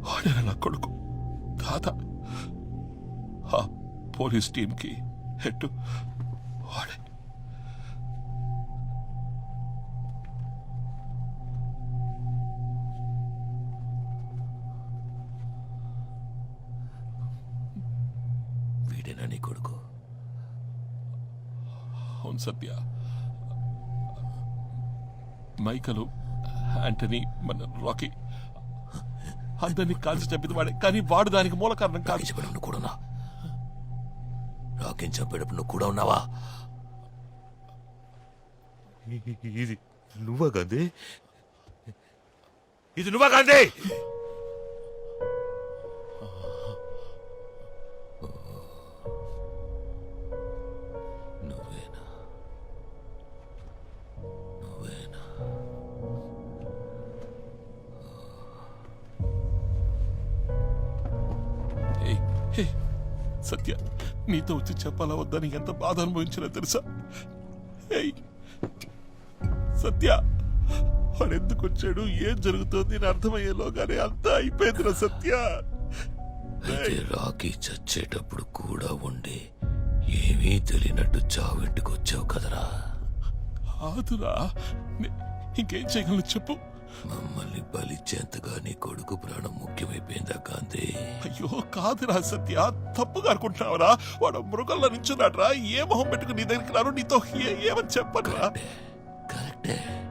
వాడే నా కొడుకు. కాదా ఆ పోలీస్ టీంకి హెడ్. వాడే. వీడేనా నీ కొడుకు? అవును సత్య. మైకలు యాంటనీ మన రాకీ. అందరినీ కాల్చి చంపింది వాడే. కానీ వాడు దానికి మూల కారణం కాదు. రాకి చెప్పేటప్పుడు కూడా ఉన్నా. రాకిని చంపేటప్పుడు నువ్వు కూడా ఉన్నావా? ఇది నువ్వా గాంధీ? ఇది నువ్వా గాంధీ? సత్య నీతో వచ్చి చెప్పాలా వద్దని ఎంత బాధ అనుభవించినా తెలుసా? సత్య వాడు ఎందుకు వచ్చాడు? ఏం జరుగుతోంది? అర్థమయ్యేలోగానే అంతా అయిపోయిందిరా సత్య. అయితే రాకీ చచ్చేటప్పుడు కూడా ఉండి ఏమీ తెలియనట్టు చావింటికి వచ్చావు కదరా? నే- ఇంకేం చేయగలను చెప్పు. మమ్మల్ని బలిచ్చేంతగా నీ కొడుకు ప్రాణం ముఖ్యమైపోయిందా గాంధీ అయ్యో కాదురా సత్య. తప్పుగా అనుకుంటున్నావురా వాడు మృగంలో నించున్నాడ్రా. ఏ మొహం పెట్టుకుని నీ దగ్గరికి రాను? నీతో ఏమని చెప్పనురా? కరెక్టే.